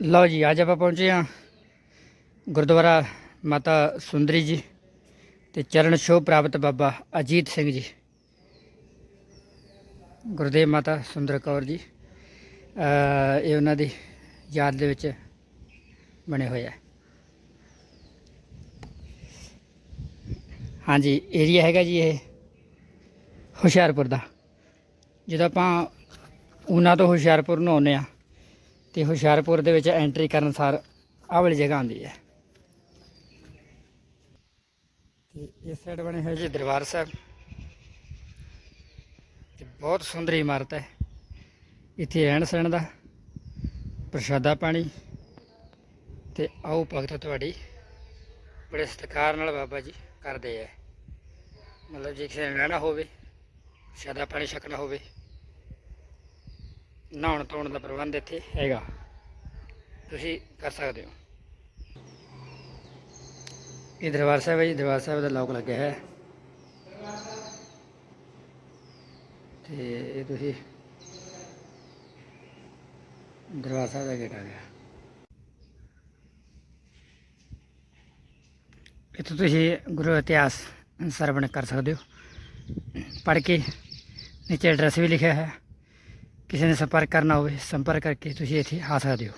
ਲਓ ਜੀ, ਅੱਜ ਆਪਾਂ ਪਹੁੰਚੇ ਆ ਗੁਰਦੁਆਰਾ ਮਾਤਾ ਸੁੰਦਰੀ ਜੀ ਤੇ ਚਰਨ ਸ਼ੋਭ ਪ੍ਰਾਪਤ ਬਾਬਾ ਅਜੀਤ ਸਿੰਘ ਜੀ। ਗੁਰਦੇਵ ਮਾਤਾ ਸੁੰਦਰ ਕੌਰ ਜੀ ਇਹ ਉਹਨਾਂ ਦੀ ਯਾਦ ਦੇ ਵਿੱਚ ਬਣੇ ਹੋਇਆ ਹੈ ਹਾਂਜੀ ਏਰੀਆ ਹੈਗਾ ਜੀ ਇਹ, ਹੁਸ਼ਿਆਰਪੁਰ ਦਾ। ਜਦੋਂ ਆਪਾਂ ਉਹਨਾਂ ਤੋਂ ਹੁਸ਼ਿਆਰਪੁਰ ਨੂੰ ਆਉਂਦੇ ਆ ਤੇ ਹੁਸ਼ਿਆਰਪੁਰ ਦੇ ਵਿੱਚ ਐਂਟਰੀ ਕਰਨ ਸਾਰ ਆਹ ਵਾਲੀ ਜਗ੍ਹਾ ਆਉਂਦੀ ਹੈ। ਤੇ ਇਸ ਸਾਈਡ ਬਣੇ ਹੋਏ ਜੀ ਦਰਬਾਰ ਸਾਹਿਬ। ਤੇ ਬਹੁਤ ਸੁੰਦਰ ਇਮਾਰਤ ਹੈ। ਇੱਥੇ ਰਹਿਣ ਸਹਿਣ ਦਾ, ਪ੍ਰਸ਼ਾਦਾ ਪਾਣੀ, ਤੇ ਆਓ ਭਗਤ ਤੁਹਾਡੀ, ਬੜੇ ਸਤਿਕਾਰ ਨਾਲ ਬਾਬਾ ਜੀ। ਕਰਦੇ ਆ। ਮਤਲਬ ਜੇ ਕਿਸੇ ਨੇ ਰਹਿਣਾ ਹੋਵੇ ਪ੍ਰਸ਼ਾਦਾ ਪਾਣੀ ਛਕਣਾ ਹੋਵੇ। ਨਹਾਉਣ ਧੋਣ ਦਾ ਪ੍ਰਬੰਧ ਇੱਥੇ ਹੈਗਾ। ਤੁਸੀਂ ਕਰ ਸਕਦੇ ਹੋ। ਇਹ ਦਰਬਾਰ ਸਾਹਿਬ ਹੈ ਜੀ, ਦਰਬਾਰ ਸਾਹਿਬ ਦਾ ਲੋਕ ਲੱਗਿਆ ਹੈ ਤੇ ਇਹ ਤੁਸੀਂ ਦਰਬਾਰ ਸਾਹਿਬ ਦਾ ਗੇਟ ਆ ਗਿਆ। ਇੱਥੋਂ ਤੁਸੀਂ ਗੁਰੂ ਇਤਿਹਾਸ ਸਰਵਣ ਕਰ ਸਕਦੇ ਹੋ। ਪੜ੍ਹ ਕੇ ਨੀਚੇ ਐਡਰੈਸ ਵੀ ਲਿਖਿਆ ਹੈ। ਕਿਸੇ ਨੇ ਸੰਪਰਕ ਕਰਨਾ ਹੋਵੇ, ਸੰਪਰਕ ਕਰਕੇ ਤੁਸੀਂ ਇੱਥੇ ਆ ਸਕਦੇ ਹੋ।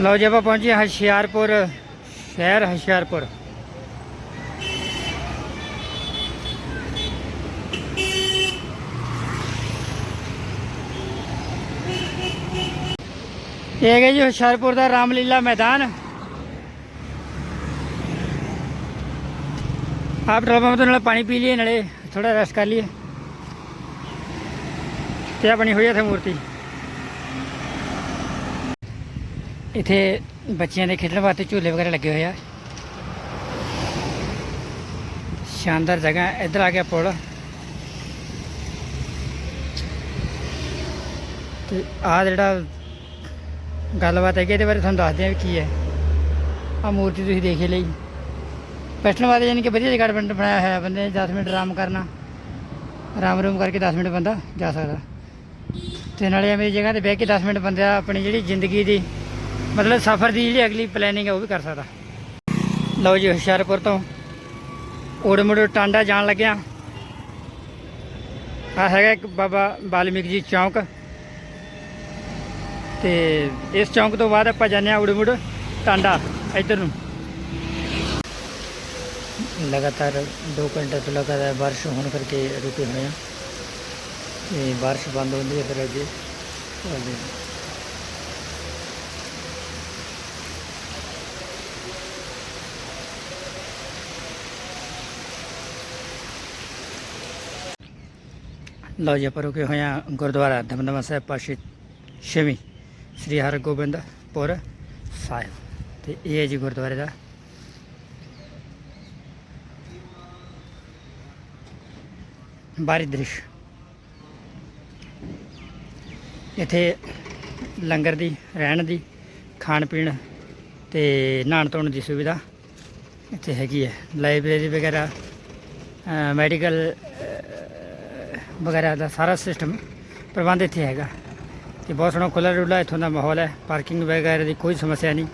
ਲਓ ਜੀ, ਆਪਾਂ ਪਹੁੰਚੇ ਹਾਂ ਹੁਸ਼ਿਆਰਪੁਰ ਸ਼ਹਿਰ, ਹੁਸ਼ਿਆਰਪੁਰ। ਇਹ ਹੈਗਾ ਜੀ ਹੁਸ਼ਿਆਰਪੁਰ ਦਾ ਰਾਮਲੀਲਾ ਮੈਦਾਨ। ਆਪ ਡਰਮਾ ਤੋਂ ਨਾਲ ਪਾਣੀ ਪੀ ਲਈਏ, ਨਾਲੇ ਥੋੜਾ ਰੈਸਟ ਕਰ ਲਈਏ। ਤੇ ਆ ਬਣੀ ਹੋਈ ਹੈ ਇੱਥੇ ਮੂਰਤੀ। ਇੱਥੇ ਬੱਚਿਆਂ ਦੇ ਖੇਡਣ ਵਾਸਤੇ ਝੂਲੇ ਵਗੈਰਾ ਲੱਗੇ ਹੋਏ ਆ। ਸ਼ਾਨਦਾਰ ਜਗ੍ਹਾ ਇੱਧਰ ਆ ਗਿਆ ਪੁਲ। ਤੇ ਆ ਜਿਹੜਾ ਗੱਲਬਾਤ ਹੈਗੀ ਇਹਦੇ ਬਾਰੇ ਤੁਹਾਨੂੰ ਦੱਸਦੇ ਆ ਵੀ ਕੀ ਹੈ। ਆ ਮੂਰਤੀ ਤੁਸੀਂ ਦੇਖ ਹੀ ਲਈ। ਬੈਠਣ ਵਾਸਤੇ ਯਾਨੀ ਕਿ ਵਧੀਆ ਜਗ੍ਹਾ ਬਣ- ਬਣਾਇਆ ਹੋਇਆ ਬੰਦੇ 10 ਮਿੰਟ ਆਰਾਮ ਕਰਨਾ। ਆਰਾਮ ਰੂਮ ਕਰਕੇ 10 ਮਿੰਟ ਬੰਦਾ ਜਾ ਸਕਦਾ। ਤੇ ਨਾਲੇ ਐਵੇਂ ਜਗ੍ਹਾ ਤੇ ਬਹਿ ਕੇ 10 ਮਿੰਟ ਬੰਦਾ ਆਪਣੀ ਜਿਹੜੀ ਜ਼ਿੰਦਗੀ ਦੀ, ਮਤਲਬ ਸਫ਼ਰ ਦੀ ਜਿਹੜੀ ਅਗਲੀ ਪਲੈਨਿੰਗ ਹੈ ਉਹ ਵੀ ਕਰ ਸਕਦਾ। ਲਓ ਜੀ, ਹੁਸ਼ਿਆਰਪੁਰ ਤੋਂ ਓੜ ਮੁੜ ਟਾਂਡਾ ਜਾਣ ਲੱਗਿਆ। ਆ ਹੈਗਾ ਇੱਕ ਬਾਬਾ ਬਾਲਮੀਕ ਜੀ ਚੌਂਕ। ਤੇ ਇਸ ਚੌਂਕ ਤੋਂ ਬਾਅਦ ਆਪਾਂ ਜਾਂਦੇ ਹਾਂ ਉੜ ਮੁੜ ਟਾਂਡਾ, ਇੱਧਰ ਨੂੰ। ਲਗਾਤਾਰ 2 ਘੰਟੇ ਤੋਂ ਲਗਾਤਾਰ ਬਾਰਿਸ਼ ਹੋਣ ਕਰਕੇ ਰੁਕੇ ਹੋਏ ਆ ਤੇ ਬਾਰਿਸ਼ ਬੰਦ ਹੁੰਦੀ ਹੈ ਫਿਰ ਅੱਗੇ। ਚੱਲਦੇ ਹਾਂ। ਲਓ ਜੀ, ਆਪਾਂ ਰੁਕੇ ਹੋਏ ਆ ਗੁਰਦੁਆਰਾ ਦਮਦਮਾ ਸਾਹਿਬ ਪਾਸ਼ੇ ਛੇਵੀਂ। ਸ੍ਰੀ ਹਰਗੋਬਿੰਦਪੁਰ ਸਾਹਿਬ। ਤੇ ਇਹ ਹੈ ਜੀ ਗੁਰਦੁਆਰੇ ਦਾ। ਬਾਹਰੀ ਦ੍ਰਿਸ਼। ਇੱਥੇ ਲੰਗਰ ਦੀ, ਰਹਿਣ ਦੀ, ਖਾਣ ਪੀਣ ਤੇ ਨਹਾਉਣ ਧੋਣ ਦੀ ਸੁਵਿਧਾ ਇੱਥੇ ਹੈਗੀ ਹੈ। ਲਾਇਬ੍ਰੇਰੀ ਵਗੈਰਾ ਮੈਡੀਕਲ ਵਗੈਰਾ ਦਾ ਸਾਰਾ ਸਿਸਟਮ ਪ੍ਰਬੰਧ ਇੱਥੇ ਹੈਗਾ। ਤੇ ਬਹੁਤ ਸੋਹਣਾ ਖੁੱਲ੍ਹਾ ਡੁੱਲਾ ਇੱਥੋਂ ਦਾ ਮਾਹੌਲ ਹੈ। ਪਾਰਕਿੰਗ ਵਗੈਰਾ ਦੀ ਕੋਈ ਸਮੱਸਿਆ ਨਹੀਂ।